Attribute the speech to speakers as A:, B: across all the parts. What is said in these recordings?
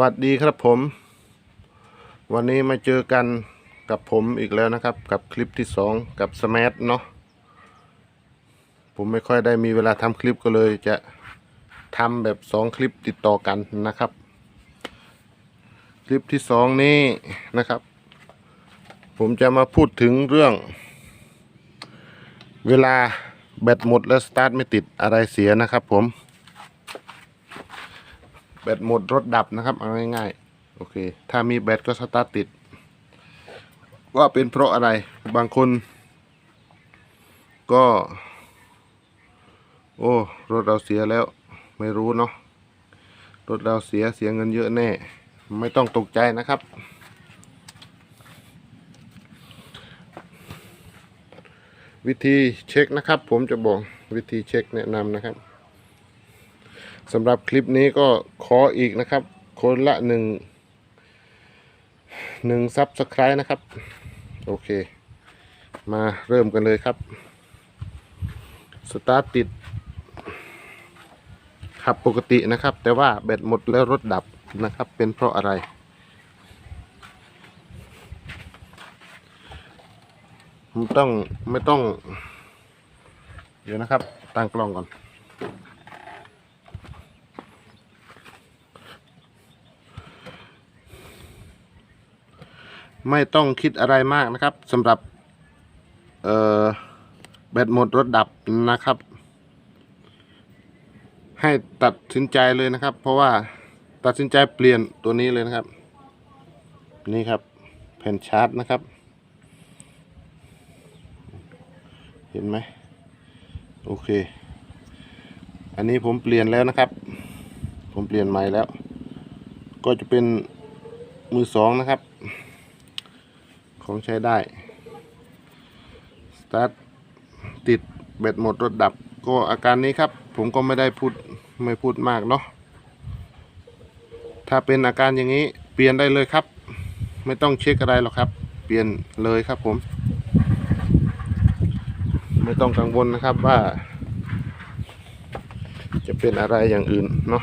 A: วัสดีครับผม วันนี้มาเจอกันกับผมอีกแล้วนะครับ กับคลิปที่สองกับสมาร์ทเนาะผมไม่ค่อยได้มีเวลาทำคลิปก็เลยจะทำแบบสองคลิปติดต่อกันนะครับ คลิปที่สองนี้นะครับ ผมจะมาพูดถึงเรื่อง เวลาแบตหมดแล้วสตาร์ทไม่ติดอะไรเสียนะครับผม แบตหมดรถดับนะครับเอาง่ายๆโอเค ถ้ามีแบตก็สตาร์ทติด ว่าเป็นเพราะอะไรบางคน ก็ โอ้ รถเราเสียแล้ว ไม่รู้เนาะรถเราเสียเสียเงินเยอะแน่ ไม่ต้องตกใจนะครับ วิธีเช็คนะครับ ผมจะบอกวิธีเช็คแนะนำนะครับ สำหรับคลิปนี้ก็ขออีกนะครับ คนละหนึ่งหนึ่งซับสไครต์นะครับ โอเค มาเริ่มกันเลยครับ สตาร์ทติดขับปกตินะครับ แต่ว่าแบตหมดแล้วรถดับนะครับ เป็นเพราะอะไร ไม่ต้องไม่ต้อง เดี๋ยวนะครับตั้งกล้องก่อน ไม่ต้องคิดอะไรมากนะครับสำหรับเอ่อแบตหมดรถดับนะครับ ให้ตัดสินใจเลยนะครับ เพราะว่าตัดสินใจเปลี่ยนตัวนี้เลยนะครับ นี่ครับแผ่นชาร์จนะครับ เห็นไหมโอเค อันนี้ผมเปลี่ยนแล้วนะครับ ผมเปลี่ยนใหม่แล้ว ก็จะเป็นมือสองนะครับ ของใช้ได้ สตาร์ทติดแบตหมดรถดับก็อาการนี้ครับ ผมก็ไม่ได้พูดไม่พูดมากเนาะถ้าเป็นอาการอย่างนี้เปลี่ยนได้เลยครับ ไม่ต้องเช็คอะไรหรอกครับ เปลี่ยนเลยครับผม ไม่ต้องกังวลนะครับว่า จะเป็นอะไรอย่างอื่นเนาะ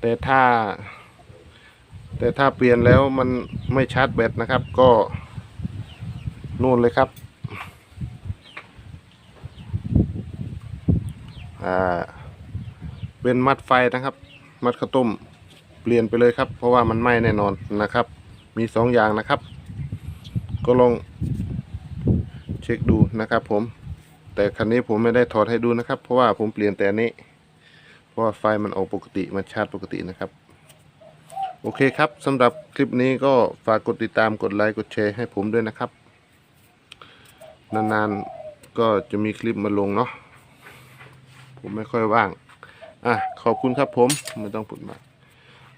A: แต่ถ้า แต่ถ้าเปลี่ยนแล้วมันไม่ชาร์จแบตนะครับ ก็นู่นเลยครับอ่าเป็นมัดไฟนะครับ มัดข้าวต้มเปลี่ยนไปเลยครับ เพราะว่ามันไหม้แน่นอนนะครับ มีสองอย่างนะครับ ก็ลองเช็คดูนะครับ ผม แต่คันนี้ผมไม่ได้ถอดให้ดูนะครับ เพราะว่าผมเปลี่ยนแต่อันนี้ เพราะว่าไฟมันออกปกติมันชาร์จปกตินะครับ โอเคครับสำหรับคลิปนี้ก็ฝากกดติดตามกดไลค์กดแชร์ให้ผมด้วยนะครับ นานๆก็จะมีคลิปมาลงเนาะผมไม่ค่อยว่าง อะ ขอบคุณครับผม ไม่ต้องพูดมาก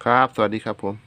A: ครับ สวัสดีครับผม